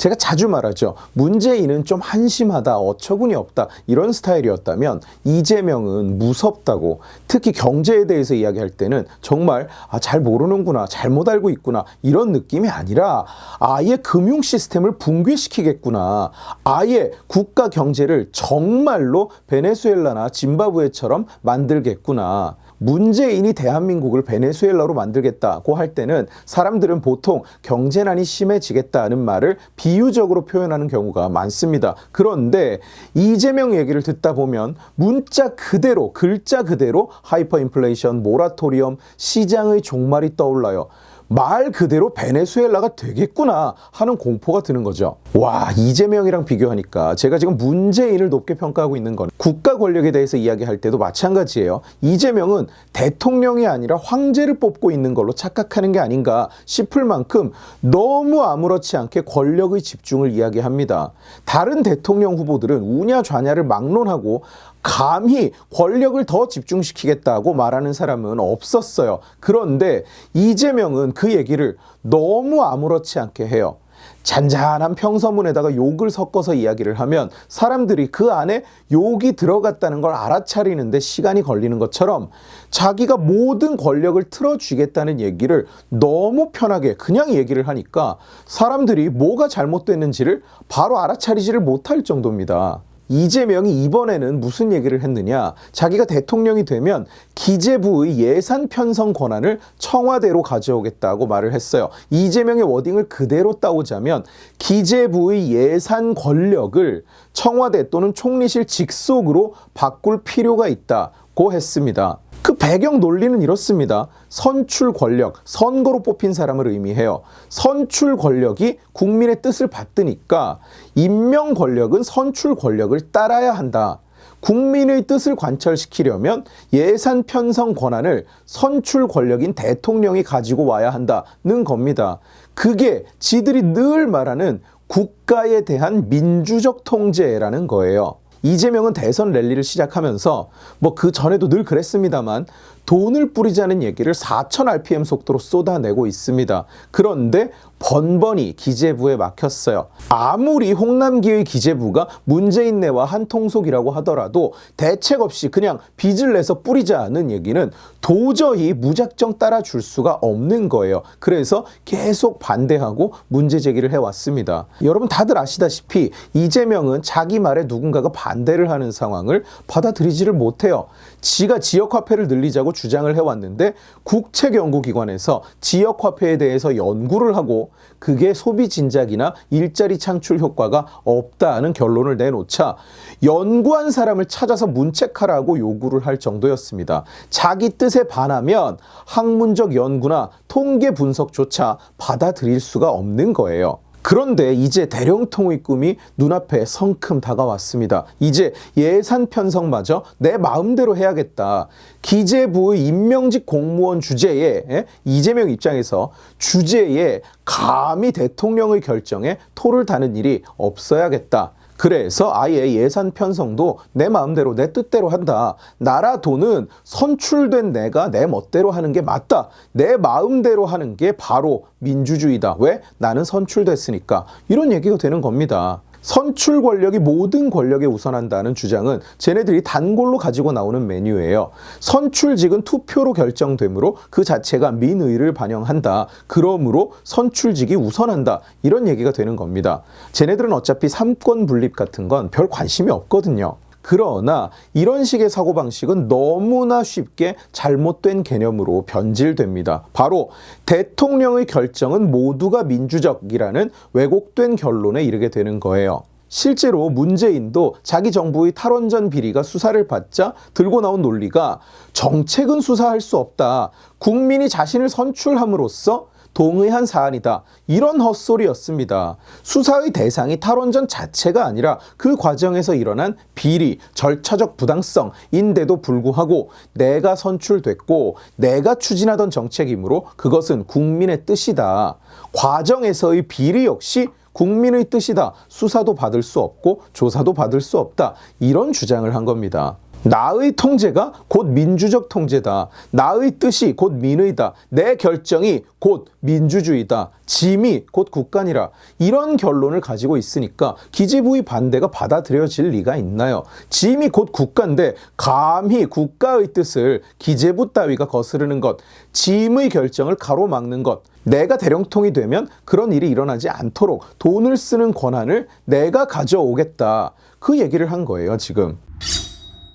제가 자주 말하죠. 문재인은 좀 한심하다, 어처구니 없다, 이런 스타일이었다면 이재명은 무섭다고 특히 경제에 대해서 이야기할 때는 정말 아, 잘 모르는구나, 잘못 알고 있구나, 이런 느낌이 아니라 아예 금융 시스템을 붕괴시키겠구나, 아예 국가 경제를 정말로 베네수엘라나 짐바브웨처럼 만들겠구나. 문재인이 대한민국을 베네수엘라로 만들겠다고 할 때는 사람들은 보통 경제난이 심해지겠다는 말을 비 유적으로 표현하는 경우가 많습니다. 그런데 이재명 얘기를 듣다 보면 문자 그대로, 글자 그대로 하이퍼 인플레이션, 모라토리엄, 시장의 종말이 떠올라요. 말 그대로 베네수엘라가 되겠구나 하는 공포가 드는 거죠. 와, 이재명이랑 비교하니까 제가 지금 문재인을 높게 평가하고 있는 건 국가 권력에 대해서 이야기할 때도 마찬가지예요. 이재명은 대통령이 아니라 황제를 뽑고 있는 걸로 착각하는 게 아닌가 싶을 만큼 너무 아무렇지 않게 권력의 집중을 이야기합니다. 다른 대통령 후보들은 우냐 좌냐를 막론하고 감히 권력을 더 집중시키겠다고 말하는 사람은 없었어요. 그런데 이재명은 그 얘기를 너무 아무렇지 않게 해요. 잔잔한 평서문에다가 욕을 섞어서 이야기를 하면 사람들이 그 안에 욕이 들어갔다는 걸 알아차리는데 시간이 걸리는 것처럼 자기가 모든 권력을 틀어주겠다는 얘기를 너무 편하게 그냥 얘기를 하니까 사람들이 뭐가 잘못됐는지를 바로 알아차리지를 못할 정도입니다. 이재명이 이번에는 무슨 얘기를 했느냐? 자기가 대통령이 되면 기재부의 예산 편성 권한을 청와대로 가져오겠다고 말을 했어요. 이재명의 워딩을 그대로 따오자면 기재부의 예산 권력을 청와대 또는 총리실 직속으로 바꿀 필요가 있다고 했습니다. 그 배경 논리는 이렇습니다. 선출 권력, 선거로 뽑힌 사람을 의미해요. 선출 권력이 국민의 뜻을 받드니까 임명 권력은 선출 권력을 따라야 한다. 국민의 뜻을 관철시키려면 예산 편성 권한을 선출 권력인 대통령이 가지고 와야 한다는 겁니다. 그게 지들이 늘 말하는 국가에 대한 민주적 통제라는 거예요. 이재명은 대선 랠리를 시작하면서 뭐 그 전에도 늘 그랬습니다만 돈을 뿌리자는 얘기를 4,000 rpm 속도로 쏟아내고 있습니다. 그런데 번번이 기재부에 막혔어요. 아무리 홍남기의 기재부가 문재인 내와 한통속이라고 하더라도 대책 없이 그냥 빚을 내서 뿌리자는 얘기는 도저히 무작정 따라줄 수가 없는 거예요. 그래서 계속 반대하고 문제 제기를 해왔습니다. 여러분 다들 아시다시피 이재명은 자기 말에 누군가가 반대를 하는 상황을 받아들이지를 못해요. 지가 지역화폐를 늘리자고 주장을 해왔는데 국책연구기관에서 지역화폐에 대해서 연구를 하고 그게 소비 진작이나 일자리 창출 효과가 없다는 결론을 내놓자 연구한 사람을 찾아서 문책하라고 요구를 할 정도였습니다. 자기 뜻에 반하면 학문적 연구나 통계 분석조차 받아들일 수가 없는 거예요. 그런데 이제 대령 통의 꿈이 눈앞에 성큼 다가왔습니다. 이제 예산 편성마저 내 마음대로 해야겠다. 기재부의 임명직 공무원 주제에 에? 이재명 입장에서 주제에 감히 대통령의 결정에 토를 다는 일이 없어야겠다. 그래서 아예 예산 편성도 내 마음대로 내 뜻대로 한다. 나라 돈은 선출된 내가 내 멋대로 하는 게 맞다. 내 마음대로 하는 게 바로 민주주의다. 왜? 나는 선출됐으니까. 이런 얘기가 되는 겁니다. 선출 권력이 모든 권력에 우선한다는 주장은 쟤네들이 단골로 가지고 나오는 메뉴예요. 선출직은 투표로 결정되므로 그 자체가 민의를 반영한다. 그러므로 선출직이 우선한다. 이런 얘기가 되는 겁니다. 쟤네들은 어차피 삼권 분립 같은 건 별 관심이 없거든요. 그러나 이런 식의 사고방식은 너무나 쉽게 잘못된 개념으로 변질됩니다. 바로 대통령의 결정은 모두가 민주적이라는 왜곡된 결론에 이르게 되는 거예요. 실제로 문재인도 자기 정부의 탈원전 비리가 수사를 받자 들고 나온 논리가 정책은 수사할 수 없다. 국민이 자신을 선출함으로써 동의한 사안이다. 이런 헛소리였습니다. 수사의 대상이 탈원전 자체가 아니라 그 과정에서 일어난 비리, 절차적 부당성인데도 불구하고 내가 선출됐고 내가 추진하던 정책이므로 그것은 국민의 뜻이다. 과정에서의 비리 역시 국민의 뜻이다. 수사도 받을 수 없고 조사도 받을 수 없다. 이런 주장을 한 겁니다. 나의 통제가 곧 민주적 통제다. 나의 뜻이 곧 민의다. 내 결정이 곧 민주주의다. 짐이 곧 국간이라. 이런 결론을 가지고 있으니까 기재부의 반대가 받아들여질 리가 있나요? 짐이 곧 국가인데 감히 국가의 뜻을 기재부 따위가 거스르는 것, 짐의 결정을 가로막는 것, 내가 대령통이 되면 그런 일이 일어나지 않도록 돈을 쓰는 권한을 내가 가져오겠다. 그 얘기를 한 거예요, 지금.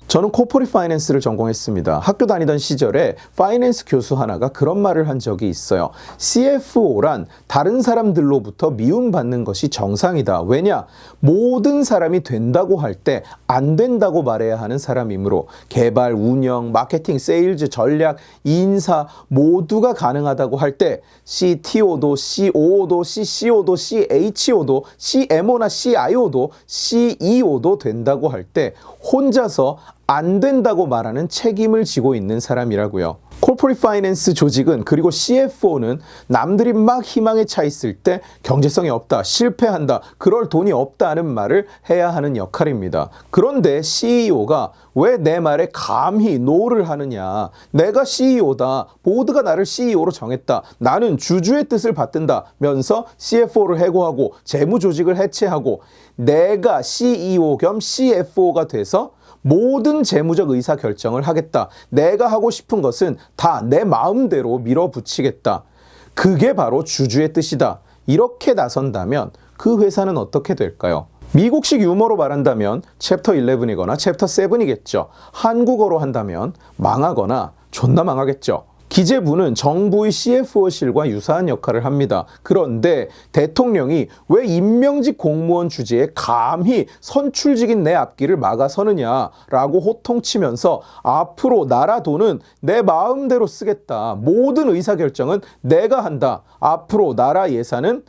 저는 코퍼리 파이낸스를 전공했습니다. 학교 다니던 시절에 파이낸스 교수 하나가 그런 말을 한 적이 있어요. CFO란 다른 사람들로부터 미움받는 것이 정상이다. 왜냐? 모든 사람이 된다고 할 때 안 된다고 말해야 하는 사람이므로 개발, 운영, 마케팅, 세일즈, 전략, 인사 모두가 가능하다고 할 때 CTO도 COO도 CCO도 CHO도 CMO나 CIO도 CEO도 된다고 할 때 혼자서 안 된다고 말하는 책임을 지고 있는 사람이라고요. 콜포리 파이낸스 조직은 그리고 CFO는 남들이 막 희망에 차 있을 때 경제성이 없다, 실패한다, 그럴 돈이 없다는 말을 해야 하는 역할입니다. 그런데 CEO가 왜 내 말에 감히 노를 하느냐? 내가 CEO다. 모두가 나를 CEO로 정했다. 나는 주주의 뜻을 받든다면서 CFO를 해고하고 재무 조직을 해체하고 내가 CEO 겸 CFO가 돼서 모든 재무적 의사 결정을 하겠다. 내가 하고 싶은 것은 다 내 마음대로 밀어붙이겠다. 그게 바로 주주의 뜻이다. 이렇게 나선다면 그 회사는 어떻게 될까요? 미국식 유머로 말한다면 챕터 11이거나 챕터 7이겠죠. 한국어로 한다면 망하거나 존나 망하겠죠. 기재부는 정부의 CFO실과 유사한 역할을 합니다. 그런데 대통령이 왜 임명직 공무원 주제에 감히 선출직인 내 앞길을 막아서느냐라고 호통치면서 앞으로 나라 돈은 내 마음대로 쓰겠다. 모든 의사결정은 내가 한다. 앞으로 나라 예산은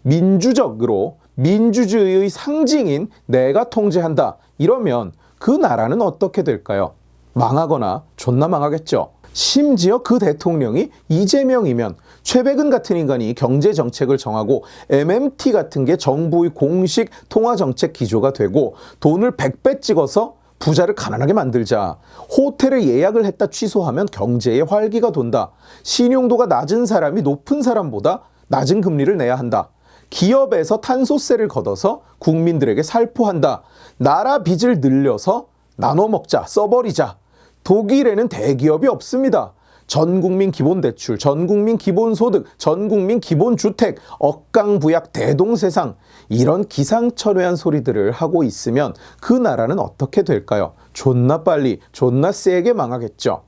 민주적으로 민주주의의 상징인 내가 통제한다. 이러면 그 나라는 어떻게 될까요? 망하거나 존나 망하겠죠. 심지어 그 대통령이 이재명이면 최백은 같은 인간이 경제 정책을 정하고 MMT 같은 게 정부의 공식 통화 정책 기조가 되고 돈을 100배 찍어서 부자를 가난하게 만들자. 호텔에 예약을 했다 취소하면 경제에 활기가 돈다. 신용도가 낮은 사람이 높은 사람보다 낮은 금리를 내야 한다. 기업에서 탄소세를 걷어서 국민들에게 살포한다. 나라 빚을 늘려서 나눠 먹자, 써버리자. 독일에는 대기업이 없습니다. 전 국민 기본 대출, 전 국민 기본 소득, 전 국민 기본 주택, 억강부약 대동세상 이런 기상천외한 소리들을 하고 있으면 그 나라는 어떻게 될까요? 존나 빨리, 존나 세게 망하겠죠.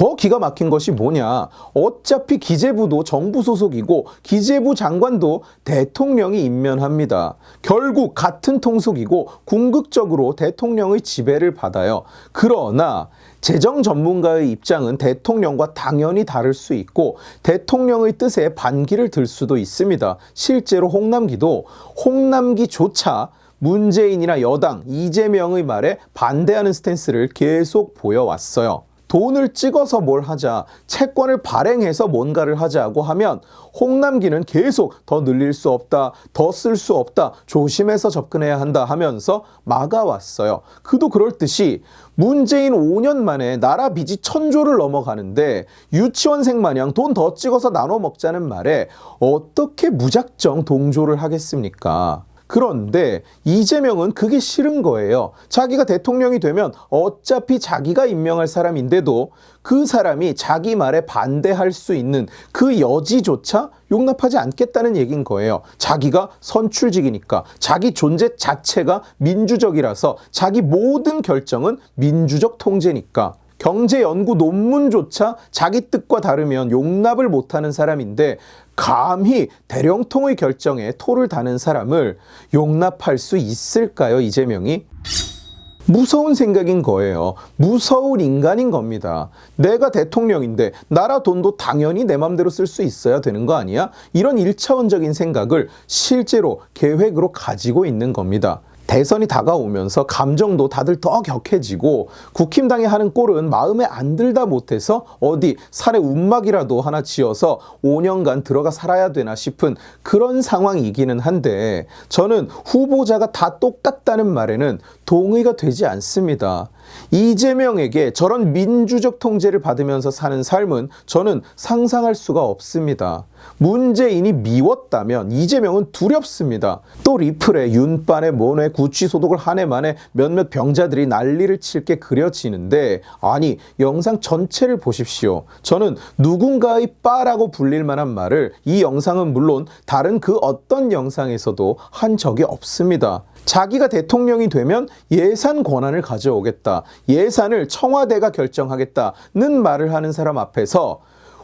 더 기가 막힌 것이 뭐냐. 어차피 기재부도 정부 소속이고 기재부 장관도 대통령이 임면합니다. 결국 같은 통속이고 궁극적으로 대통령의 지배를 받아요. 그러나 재정 전문가의 입장은 대통령과 당연히 다를 수 있고 대통령의 뜻에 반기를 들 수도 있습니다. 실제로 홍남기도 홍남기조차 문재인이나 여당 이재명의 말에 반대하는 스탠스를 계속 보여왔어요. 돈을 찍어서 뭘 하자, 채권을 발행해서 뭔가를 하자고 하면 홍남기는 계속 더 늘릴 수 없다, 더 쓸 수 없다, 조심해서 접근해야 한다 하면서 막아왔어요. 그도 그럴 듯이 문재인 5년 만에 나라 빚이 천조를 넘어가는데 유치원생 마냥 돈 더 찍어서 나눠 먹자는 말에 어떻게 무작정 동조를 하겠습니까? 그런데 이재명은 그게 싫은 거예요. 자기가 대통령이 되면 어차피 자기가 임명할 사람인데도 그 사람이 자기 말에 반대할 수 있는 그 여지조차 용납하지 않겠다는 얘기인 거예요. 자기가 선출직이니까 자기 존재 자체가 민주적이라서 자기 모든 결정은 민주적 통제니까 경제 연구 논문조차 자기 뜻과 다르면 용납을 못하는 사람인데 감히 대령통의 결정에 토를 다는 사람을 용납할 수 있을까요, 이재명이? 무서운 생각인 거예요. 무서운 인간인 겁니다. 내가 대통령인데 나라 돈도 당연히 내 맘대로 쓸 수 있어야 되는 거 아니야? 이런 일차원적인 생각을 실제로 계획으로 가지고 있는 겁니다. 대선이 다가오면서 감정도 다들 더 격해지고 국힘당이 하는 꼴은 마음에 안 들다 못해서 어디 살에 움막이라도 하나 지어서 5년간 들어가 살아야 되나 싶은 그런 상황이기는 한데 저는 후보자가 다 똑같다는 말에는 동의가 되지 않습니다. 이재명에게 저런 민주적 통제를 받으면서 사는 삶은 저는 상상할 수가 없습니다. 문재인이 미웠다면 이재명은 두렵습니다. 또 리플에 윤반에 모네 구치 소독을 한 해 만에 몇몇 병자들이 난리를 칠 게 그려지는데 아니 영상 전체를 보십시오. 저는 누군가의 빠라고 불릴 만한 말을 이 영상은 물론 다른 그 어떤 영상에서도 한 적이 없습니다. 자기가 대통령이 되면 예산 권한을 가져오겠다. 예산을 청와대가 결정하겠다는 말을 하는 사람 앞에서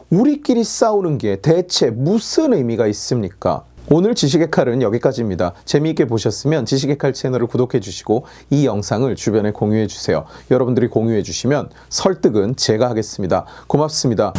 우리끼리 싸우는 게 대체 무슨 의미가 있습니까? 오늘 지식의 칼은 여기까지입니다. 재미있게 보셨으면 지식의 칼 채널을 구독해 주시고 이 영상을 주변에 공유해 주세요. 여러분들이 공유해 주시면 설득은 제가 하겠습니다. 고맙습니다.